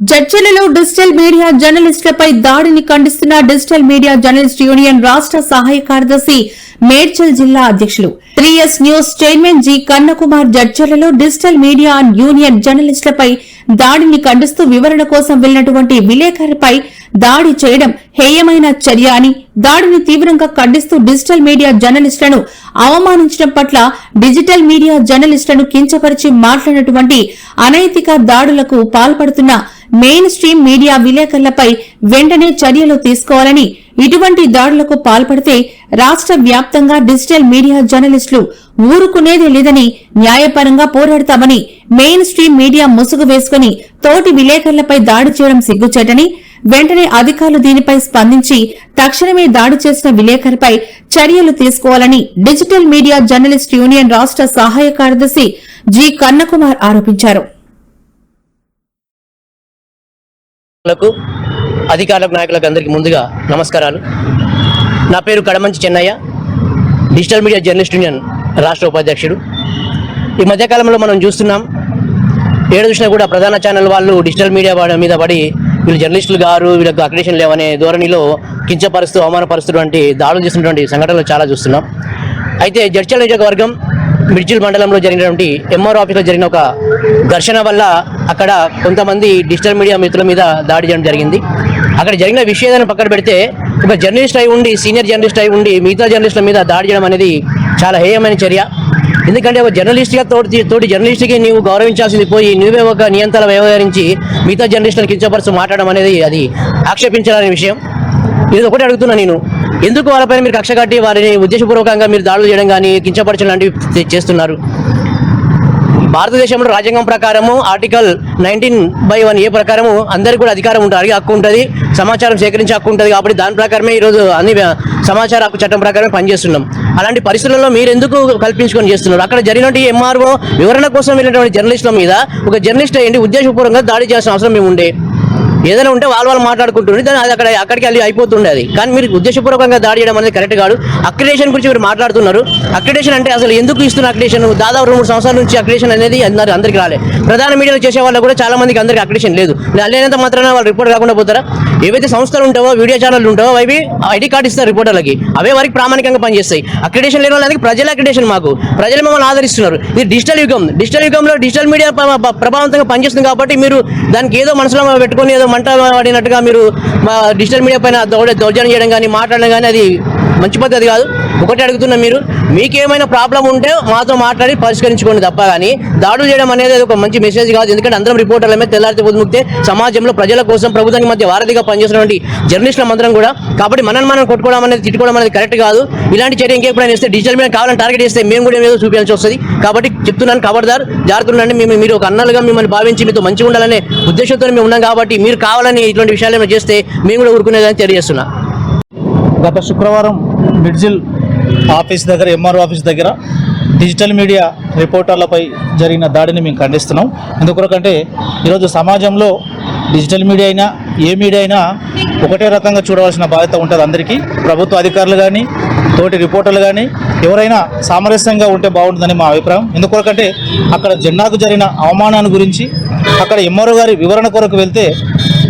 జడ్చలలో digital media జర్నలిస్టులపై దాడిని ఖండిస్తున్న డిజిటల్ మీడియా జర్నలిస్ట్ యూనియన్ రాష్ట్ర సహాయ కార్యదర్శి మేడ్చల్ జిల్లా అధ్యక్షులు. Three S news chairman G Kannakumar జడ్చలలో digital media union జర్నలిస్టులపై దాడిని ఖండిస్తూ వివరణ కోసం వెళ్ళినటువంటి విలేకరుపై దాడి చేయడం హేయమైన చర్య అని దాడిని తీవ్రంగా ఖండిస్తూ డిజిటల్ మీడియా జర్నలిస్టులను అవమానించడం పట్ల డిజిటల్ మీడియా జర్నలిస్టులను కించపరిచి మాట్లాడినటువంటి అనైతిక దాడులకు పాల్పడుతున్న మెయిన్ స్ట్రీమ్ మీడియా విలేకరులపై వెంటనే చర్యలు తీసుకోవాలని ఇటువంటి దాడులకు పాల్పడితే రాష్ట్ర వ్యాప్తంగా డిజిటల్ మీడియా జర్నలిస్టులు ఊరుకునేదే లేదని న్యాయపరంగా పోరాడతామని మెయిన్ స్ట్రీమ్ మీడియా ముసుగు వేసుకుని తోటి విలేకరులపై దాడి చేయడం సిగ్గుచేటని వెంటనే అధికారులు దీనిపై స్పందించి తక్షణమే దాడి చేసిన విలేకరుపై చర్యలు తీసుకోవాలని డిజిటల్ మీడియా జర్నలిస్ట్ యూనియన్ రాష్ట్ర సహాయ కార్యదర్శి జి. కన్నకుమార్ ఆరోపించారు. లకు అధికారులకు నాయకులకు అందరికీ ముందుగా నమస్కారాలు. నా పేరు Kadamanchi Chennaiah. Digital media journalist union రాష్ట్ర ఉపాధ్యక్షుడు. ఈ మధ్యకాలంలో మనం చూస్తున్నాం ఏడు చూసినా కూడా ప్రధాన ఛానల్ వాళ్ళు డిజిటల్ మీడియా మీద పడి వీళ్ళు జర్నలిస్టులు గారు వీళ్ళకి అక్రిడేషన్ లేవనే ధోరణిలో కించపరుస్తూ అవమానపరుస్తున్నటువంటి దాడులు చేసినటువంటి సంఘటనలు చాలా చూస్తున్నాం. అయితే జడ్చల్ నియోజకవర్గం మిర్జిల్ మండలంలో జరిగినటువంటి ఎంఆర్ ఆఫీస్లో జరిగిన ఒక ఘర్షణ వల్ల అక్కడ కొంతమంది డిజిటల్ మీడియా మిత్రుల మీద దాడి చేయడం జరిగింది. అక్కడ జరిగిన విషయాలను పక్కన పెడితే ఒక జర్నలిస్ట్ అయి ఉండి సీనియర్ జర్నలిస్ట్ అయి ఉండి మిగతా జర్నలిస్టుల మీద దాడి చేయడం అనేది చాలా హేయమైన చర్య. ఎందుకంటే ఒక జర్నలిస్ట్గా తోటి తోటి జర్నలిస్ట్కి నీవు గౌరవించాల్సింది పోయి నువ్వే ఒక నియంత్రణ వ్యవహరించి మిగతా జర్నలిస్టులను కించపరుస్తూ మాట్లాడడం అనేది అది ఆక్షేపించాలనే విషయం. ఇది ఒకటి అడుగుతున్నా నేను. ఎందుకు వాళ్ళపైన మీరు కక్ష కట్టి వారిని ఉద్దేశపూర్వకంగా మీరు దాడులు చేయడం కానీ కించపరచడం లాంటివి చేస్తున్నారు? భారతదేశంలో రాజ్యాంగం ప్రకారము article nineteen by one A ప్రకారము అందరికీ కూడా అధికారం ఉంటుంది అడిగే హక్కు ఉంటుంది సమాచారం సేకరించే హక్కు ఉంటుంది కాబట్టి దాని ప్రకారమే ఈరోజు అన్ని సమాచార హక్కు చట్టం ప్రకారమే పనిచేస్తున్నాం. అలాంటి పరిస్థితుల్లో మీరు ఎందుకు కల్పించుకొని చేస్తున్నారు? అక్కడ జరిగినటువంటి ఎంఆర్ఓ వివరణ కోసం వెళ్ళినటువంటి జర్నలిస్టుల మీద ఒక జర్నలిస్ట్ అయ్యండి ఉద్దేశపూర్వకంగా దాడి చేయాల్సిన అవసరం మేము ఉండే. ఏదైనా ఉంటే వాళ్ళు వాళ్ళు మాట్లాడుకుంటుండే దాని అది అక్కడ అక్కడికి వెళ్ళి అయిపోతుండే అది. కానీ మీరు ఉద్దేశపూర్వకంగా దాడి చేయడం అనేది కరెక్ట్ కాదు. అక్రిడేషన్ గురించి మీరు మాట్లాడుతున్నారు. అక్రిడేషన్ అంటే అసలు ఎందుకు ఇస్తున్న అక్రిడేషన్? దాదాపు రెండు మూడు సంవత్సరాల నుంచి అక్రిడేషన్ అనేది అందరు అందరికి రాలే. ప్రధాన మీడియాలో చేసే వాళ్ళు కూడా చాలా మందికి అందరికి అక్రిడేషన్ లేదు. లేనంత మాత్రాన వాళ్ళు రిపోర్ట్ కాకుండా పోతారా? ఏవైతే సంస్థలు ఉంటావో వీడియో ఛానల్ ఉంటావో అవి ఐడి కార్డు ఇస్తారు రిపోర్టర్లకి. అవే వారికి ప్రామాణికంగా పనిచేస్తాయి. అక్రిడేషన్ లేని వాళ్ళకి ప్రజల అక్రిడేషన్ మాకు. ప్రజలు మమ్మల్ని ఆదరిస్తున్నారు. ఇది డిజిటల్ యుగం. డిజిటల్ యుగంలో డిజిటల్ మీడియా ప్రభావంతంగా పనిచేస్తుంది కాబట్టి మీరు దానికి ఏదో మనసులో పెట్టుకొని ఏదో మంట పడినట్టుగా మీరు మా డిజిటల్ మీడియా పైన దౌర్జన్యం చేయడం కానీ మాట్లాడడం కానీ అది మంచి పద్ధతి కాదు. ఒకటి అడుగుతున్నా మీరు మీకేమైనా ప్రాబ్లం ఉంటే మాతో మాట్లాడి పరిష్కరించుకోండి తప్ప కానీ దాడులు చేయడం అనేది ఒక మంచి మెసేజ్ కాదు. ఎందుకంటే అందరం రిపోర్టర్ల మీద తెల్లారితే పొద్దుముక్తే సమాజంలో ప్రజల కోసం ప్రభుత్వానికి మధ్య వారధిగా పనిచేస్తున్నటువంటి జర్నలిస్టుల మందరం కూడా. కాబట్టి మనం మనం కొట్టుకోవడం అనేది తిట్టుకోవడం అనేది కరెక్ట్ కాదు. ఇలాంటి చర్య ఇంకెప్పుడైనా ఇస్తే డిజిటల్ మీద కావాలని టార్గెట్ చేస్తే మేము కూడా ఏదో చూపించాల్సి వస్తుంది. కాబట్టి చెప్తున్నాను ఖబర్దార్ జాగ్రత్తలు మేము మీరు ఒక అన్నలుగా మిమ్మల్ని భావించి మీతో మంచిగా ఉండాలనే ఉద్దేశంతో మేము ఉన్నాం కాబట్టి మీరు కావాలని ఇటువంటి విషయాలు ఏమైనా చేస్తే మేము కూడా ఊరుకునేదని తెలియజేస్తున్నా. గత శుక్రవారం మిడ్జిల్ ఆఫీస్ దగ్గర ఎంఆర్ఓ ఆఫీస్ దగ్గర డిజిటల్ మీడియా రిపోర్టర్లపై జరిగిన దాడిని మేము ఖండిస్తున్నాం. ఎందుకొరకంటే ఈరోజు సమాజంలో డిజిటల్ మీడియా అయినా ఏ మీడియా అయినా ఒకటే రకంగా చూడవలసిన బాధ్యత ఉంటుంది అందరికీ. ప్రభుత్వ అధికారులు కానీ తోటి రిపోర్టర్లు కానీ ఎవరైనా సామరస్యంగా ఉంటే బాగుంటుందని మా అభిప్రాయం. ఎందుకొరకంటే అక్కడ జెండాకు జరిగిన అవమానాన్ని గురించి అక్కడ ఎంఆర్ఓ గారి వివరణ కొరకు వెళ్తే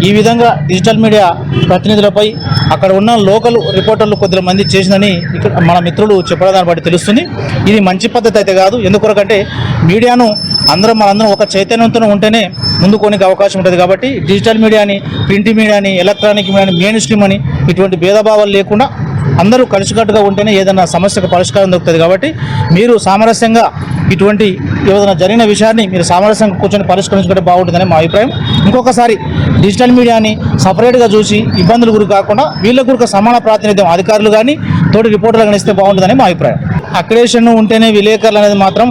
ఈ విధంగా డిజిటల్ మీడియా ప్రతినిధులపై అక్కడ ఉన్న లోకల్ రిపోర్టర్లు కొద్ది మంది చేసిందని ఇక్కడ మన మిత్రులు చెప్పడం దాన్ని బట్టి తెలుస్తుంది. ఇది మంచి పద్ధతి అయితే కాదు. ఎందుకొరకంటే మీడియాను అందరం మనందరం ఒక చైతన్యంతో ఉంటేనే ముందుకోనికి అవకాశం ఉంటుంది కాబట్టి డిజిటల్ మీడియాని ప్రింట్ మీడియాని ఎలక్ట్రానిక్ మీడియాని మెయిన్ స్ట్రీమ్ అని ఇటువంటి భేదభావాలు లేకుండా అందరూ కలిసికట్టుగా ఉంటేనే ఏదైనా సమస్యకు పరిష్కారం దొరుకుతుంది కాబట్టి మీరు సామరస్యంగా ఇటువంటి ఏదైనా జరిగిన విషయాన్ని మీరు సామరస్యంగా కూర్చొని పరిష్కరించుకుంటే బాగుంటుందని మా అభిప్రాయం. ఇంకొకసారి డిజిటల్ మీడియాని సపరేట్గా చూసి ఇబ్బందులు గురి కాకుండా వీళ్ళ గురికి సమాన ప్రాతినిధ్యం అధికారులు కానీ తోటి రిపోర్టర్లు కానీ ఇస్తే బాగుంటుందని మా అభిప్రాయం. అక్రిడేషన్ ఉంటేనే విలేకరులు అనేది మాత్రం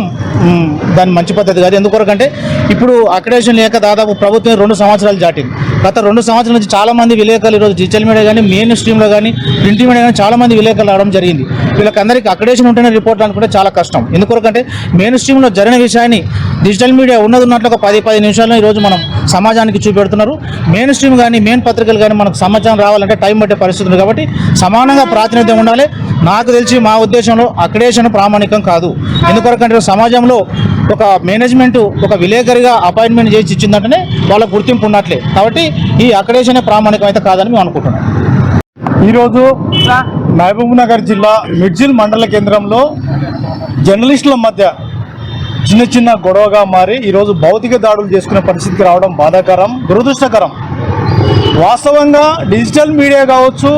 దాని మంచి పద్ధతి కాదు. ఎందుకొరకంటే ఇప్పుడు అక్రిడేషన్ లేక దాదాపు ప్రభుత్వం రెండు సంవత్సరాలు దాటింది. గత రెండు సంవత్సరాల నుంచి చాలా మంది విలేకరులు ఈరోజు డిజిటల్ మీడియా కానీ మెయిన్ స్ట్రీమ్లో కానీ ప్రింట్ మీడియా కానీ చాలా మంది విలేకరులు రావడం జరిగింది. వీళ్ళకందరికీ అక్రిడేషన్ ఉంటేనే రిపోర్ట్ అనుకుంటే చాలా కష్టం. ఎందుకొరకంటే మెయిన్ స్ట్రీమ్లో జరిగిన విషయాన్ని డిజిటల్ మీడియా ఉన్నది ఉన్నట్లు ఒక పది పది నిమిషాల్లో ఈరోజు మనం సమాజానికి చూపెడుతున్నారు. మెయిన్ స్ట్రీమ్ కానీ మెయిన్ పత్రికలు కానీ మనకు సమాచారం రావాలంటే టైం పట్టే పరిస్థితి కాబట్టి సమానంగా ప్రాతినిధ్యం ఉండాలి. నాకు తెలిసి మా ఉద్దేశంలో అక్రిడేషన్ ప్రామాణికం కాదు. ఎందుకొరకంటే సమాజంలో ఒక మేనేజ్మెంట్ ఒక విలేకరిగా అపాయింట్మెంట్ చేసి ఇచ్చిందంటేనే వాళ్ళ గుర్తింపు ఉన్నట్లే. కాబట్టి ఈ అక్రిడేషన్ ప్రామాణికం అయితే కాదని మేము అనుకుంటున్నాం. ఈరోజు మహబూబ్నగర్ జిల్లా మిడ్జిల్ మండల కేంద్రంలో జర్నలిస్టుల మధ్య చిన్న చిన్న గొడవగా మారి ఈరోజు భౌతిక దాడులు చేసుకునే పరిస్థితికి రావడం బాధాకరం దురదృష్టకరం. వాస్తవంగా డిజిటల్ మీడియా కావచ్చు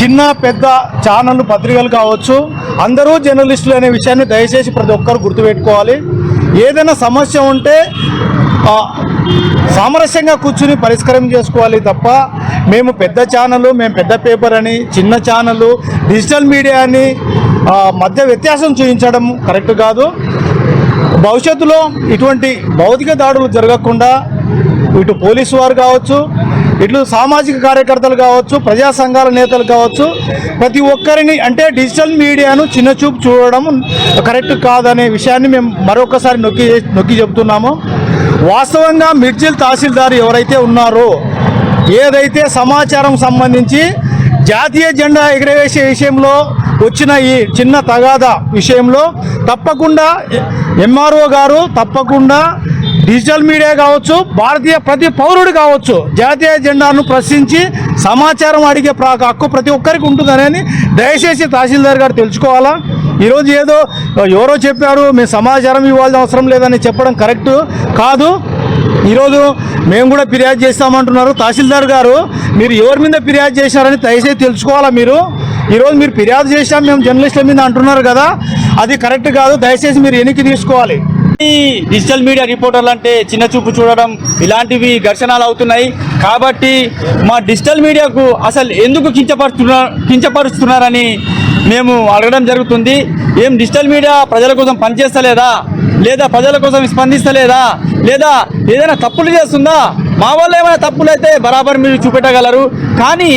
చిన్న పెద్ద ఛానళ్ళు పత్రికలు కావచ్చు అందరూ జర్నలిస్టులు అనే విషయాన్ని దయచేసి ప్రతి ఒక్కరు గుర్తుపెట్టుకోవాలి. ఏదైనా సమస్య ఉంటే సామరస్యంగా కూర్చుని పరిష్కారం చేసుకోవాలి తప్ప మేము పెద్ద ఛానల్ మేము పెద్ద పేపర్ అని చిన్న ఛానల్ డిజిటల్ మీడియా అని మధ్య వ్యత్యాసం చూపించడం కరెక్ట్ కాదు. భవిష్యత్తులో ఇటువంటి భౌతిక దాడులు జరగకుండా ఇటు పోలీసు వారు కావచ్చు ఇట్లు సామాజిక కార్యకర్తలు కావచ్చు ప్రజా సంఘాల నేతలు కావచ్చు ప్రతి ఒక్కరిని అంటే డిజిటల్ మీడియాను చిన్న చూపు చూడడం కరెక్ట్ కాదనే విషయాన్ని మేము మరొకసారి నొక్కి నొక్కి చెబుతున్నాము. వాస్తవంగా మిర్జిల్ తహసీల్దార్ ఎవరైతే ఉన్నారో ఏదైతే సమాచారం సంబంధించి జాతీయ జెండా ఎగరవేసే విషయంలో వచ్చిన ఈ చిన్న తగాద విషయంలో తప్పకుండా ఎంఆర్ఓ గారు తప్పకుండా డిజిటల్ మీడియా కావచ్చు భారతీయ ప్రతి పౌరుడు కావచ్చు జాతీయ జెండాను ప్రశ్నించి సమాచారం అడిగే ప్రా హక్కు ప్రతి ఒక్కరికి ఉంటుందనేది దయచేసి తహసీల్దార్ గారు తెలుసుకోవాలా? ఈరోజు ఏదో ఎవరో చెప్పారు మేము సమాచారం ఇవ్వాల్సిన అవసరం లేదని చెప్పడం కరెక్ట్ కాదు. ఈరోజు మేము కూడా ఫిర్యాదు చేస్తామంటున్నారు. తహసీల్దార్ గారు మీరు ఎవరి మీద ఫిర్యాదు చేశారని దయచేసి తెలుసుకోవాలా మీరు? ఈరోజు మీరు ఫిర్యాదు చేశాం మేము జర్నలిస్టుల మీద అంటున్నారు కదా. అది కరెక్ట్ కాదు దయచేసి మీరు వెనక్కి తీసుకోవాలి. డిజిటల్ మీడియా రిపోర్టర్లు అంటే చిన్న చూపు చూడడం ఇలాంటివి ఘర్షణలు అవుతున్నాయి. కాబట్టి మా డిజిటల్ మీడియాకు అసలు ఎందుకు కించపరుస్తున్నారు కించపరుస్తున్నారని మేము అడగడం జరుగుతుంది. ఏం డిజిటల్ మీడియా ప్రజల కోసం పనిచేస్తలేదా? లేదా ప్రజల కోసం స్పందిస్తలేదా? లేదా ఏదైనా తప్పులు చేస్తుందా? మా వల్ల ఏమైనా తప్పులు అయితే బరాబర్ మీరు చూపెట్టగలరు. కానీ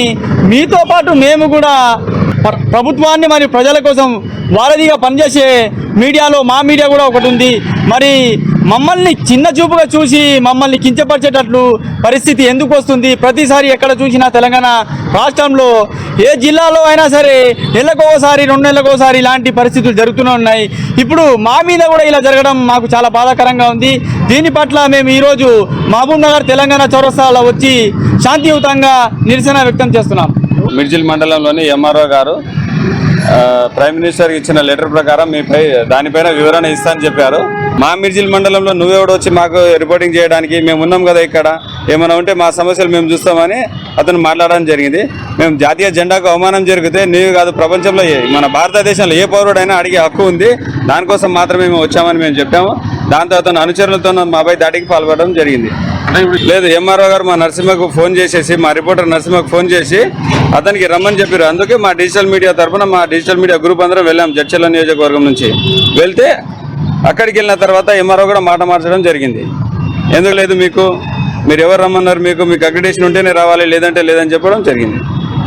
మీతో పాటు మేము కూడా ప్రభుత్వాన్ని మరి ప్రజల కోసం వారధిగా పనిచేసే మీడియాలో మా మీడియా కూడా ఒకటి ఉంది. మరి మమ్మల్ని చిన్న చూపుగా చూసి మమ్మల్ని కించపరిచేటట్లు పరిస్థితి ఎందుకు వస్తుంది? ప్రతిసారి ఎక్కడ చూసినా తెలంగాణ రాష్ట్రంలో ఏ జిల్లాలో అయినా సరే నెలకోసారి రెండు నెలలకోసారి ఇలాంటి పరిస్థితులు జరుగుతూనే ఉన్నాయి. ఇప్పుడు మా మీద కూడా ఇలా జరగడం మాకు చాలా బాధాకరంగా ఉంది. దీని పట్ల మేము ఈరోజు మహబూబ్ నగర్ తెలంగాణ చౌరస్తాలో వచ్చి శాంతియుతంగా నిరసన వ్యక్తం చేస్తున్నాం. మిర్జిల్ మండలంలోని ఎంఆర్ఓ గారు ప్రైమ్ మినిస్టర్ ఇచ్చిన లెటర్ ప్రకారం మీపై దానిపైన వివరణ ఇస్తానని చెప్పారు. మా మిర్జిల్ మండలంలో నువ్వెవడొచ్చి మాకు రిపోర్టింగ్ చేయడానికి మేము ఉన్నాం కదా ఇక్కడ. ఏమైనా ఉంటే మా సమస్యలు మేము చూస్తామని అతను మాట్లాడడం జరిగింది. మేము జాతీయ జెండాకు అవమానం జరిగితే నీవు కాదు ప్రపంచంలో ఏ మన భారతదేశంలో ఏ పౌరుడైనా అడిగే హక్కు ఉంది. దానికోసం మాత్రమే మేము వచ్చామని మేము చెప్పాము. దాంతో అతను అనుచరులతో మాపై దాడికి పాల్పడడం జరిగింది. లేదు ఎంఆర్ఓ గారు మా నరసింహకు ఫోన్ చేసేసి మా రిపోర్టర్ నరసింహకు ఫోన్ చేసి అతనికి రమ్మని చెప్పారు. అందుకే మా డిజిటల్ మీడియా తరఫున మా డిజిటల్ మీడియా గ్రూప్ అందరం వెళ్ళాం జడ్చల్ల నియోజకవర్గం నుంచి. వెళ్తే అక్కడికి వెళ్ళిన తర్వాత ఎంఆర్ఓ కూడా మాట మార్చడం జరిగింది. ఎందుకు లేదు మీకు? మీరు ఎవరు రమ్మన్నారు మీకు? మీకు అగ్రిడేషన్ ఉంటేనే రావాలి లేదంటే లేదని చెప్పడం జరిగింది.